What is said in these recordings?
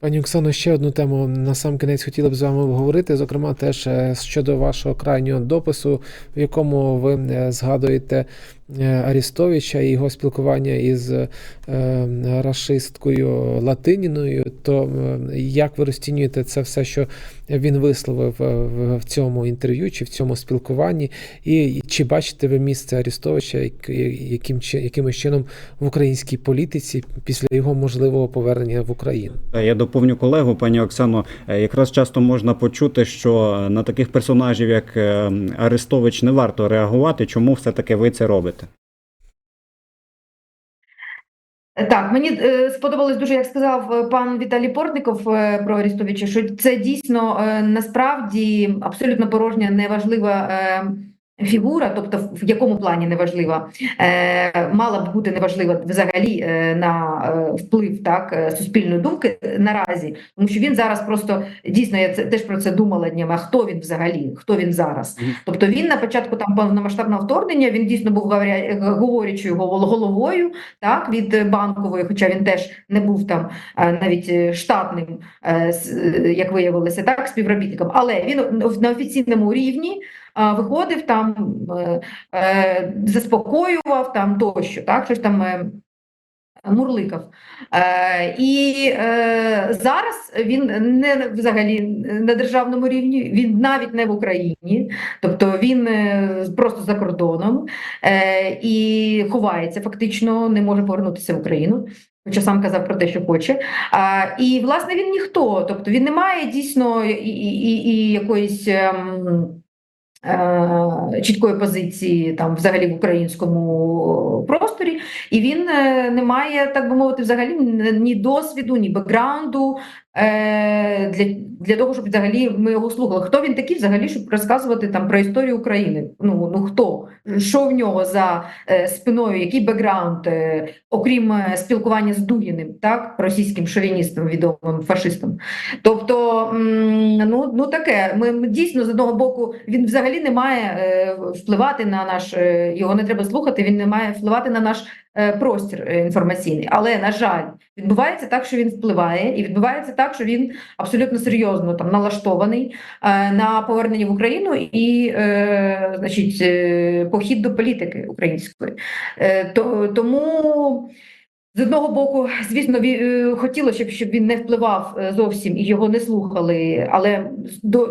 Пані Оксано, ще одну тему на сам кінець хотіли б з вами обговорити. Зокрема, теж е, щодо вашого крайнього допису, в якому ви е, згадуєте е, Арістовича і його спілкування із рашисткою Латиніною. То як ви розцінюєте це все, що він висловив в, цьому інтерв'ю чи в цьому спілкуванні? І чи бачите ви місце Арістовича яким, якимось чином в українській політиці після його можливого повернення в Україну? Я доповню колегу, пані Оксано. Е, Якраз часто можна почути, що на таких персонажів, як е, Арестович, не варто реагувати. Чому все-таки ви це робите? Так, мені е, сподобалось дуже, як сказав е, пан Віталій Портников е, про Арістовича, що це дійсно е, насправді абсолютно порожня, неважлива е, фігура, тобто в якому плані неважлива, е, мала б бути неважлива взагалі е, на е, вплив так е, суспільної думки наразі, тому що він зараз просто дійсно я це теж про це думала днями. А хто він взагалі? Хто він зараз? Тобто він на початку там повномасштабного вторгнення він дійсно був говоря- говорячою головою так від банкової, хоча він теж не був там навіть штатним, як виявилося, так співробітником. Але він на офіційному рівні виходив там, е, е, заспокоював там тощо, так щось там. е, Мурликав. Е, і е, зараз він не взагалі на державному рівні, він навіть не в Україні, тобто він просто за кордоном е, і ховається, фактично не може повернутися в Україну. Хоча сам казав про те, що хоче. А, і власне він ніхто, тобто він не має дійсно і, і, і, якоїсь. ем, Чіткої позиції там взагалі в українському просторі, і він е, не має, так би мовити, взагалі ні- досвіду, ні бекграунду е, для, для того, щоб взагалі ми його слухали. Хто він такий взагалі, щоб розказувати там про історію України? Ну, ну хто? Що в нього за е, спиною, який бекграунд, е, окрім е, спілкування з Дугіним, так, російським шовіністом, відомим фашистом. Тобто, ну, ну таке, ми, дійсно з одного боку він взагалі не має е, впливати на наш, е, його не треба слухати, він не має впливати на наш е, простір е, інформаційний. Але, на жаль, відбувається так, що він впливає, і відбувається так, що він абсолютно серйозно там налаштований е, на повернення в Україну і е, значить, е, похід до політики української. Е, тому. З одного боку, звісно, ві- е, хотілося, щоб, щоб він не впливав е, зовсім і його не слухали, але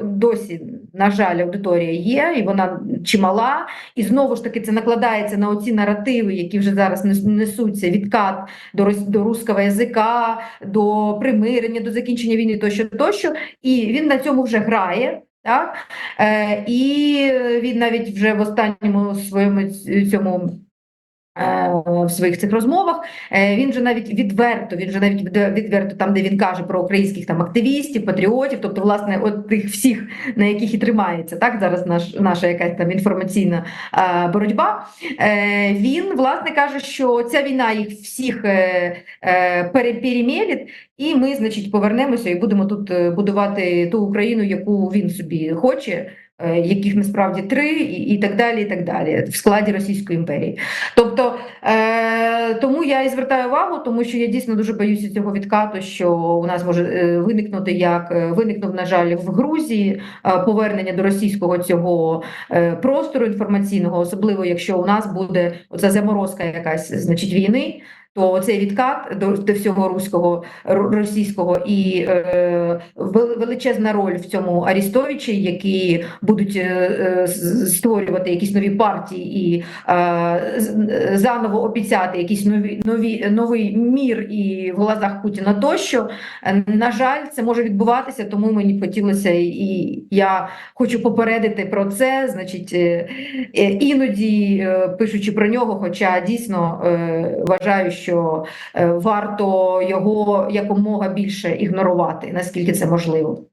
досі, на жаль, аудиторія є, і вона чимала. І знову ж таки це накладається на оці наративи, які вже зараз несуться відкат до, до русского язика, до примирення, до закінчення війни, тощо, тощо. І він на цьому вже грає. Так? Е, і він навіть вже в останньому своєму цьому в своїх цих розмовах е, він же навіть відверто, він же навіть відверто там, де він каже про українських там активістів, патріотів, тобто, власне, от тих всіх, на яких і тримається так зараз наш наша якась там інформаційна е, боротьба. Е, він власне каже, що ця війна їх всіх е, е, перемелить, і ми, значить, повернемося і будемо тут е, будувати ту Україну, яку він собі хоче. Е, Яких насправді три, і, і так далі, і так далі, в складі Російської імперії. Тобто е, тому я і звертаю увагу, тому що я дійсно дуже боюся цього відкату, що у нас може е, виникнути як е, виникнув, на жаль, в Грузії повернення до російського цього простору інформаційного, особливо якщо у нас буде оця заморозка якась значить війни. То цей відкат до, до всього руського російського і е, величезна роль в цьому Арістовичі, які будуть е, е, створювати якісь нові партії і е, заново обіцяти якийсь нові, нові, новий мір і в глазах Путіна тощо. На жаль, це може відбуватися, тому мені хотілося, і я хочу попередити про це. Значить, е, е, іноді пишучи про нього, хоча дійсно е, вважаю, що е, варто його якомога більше ігнорувати, наскільки це можливо.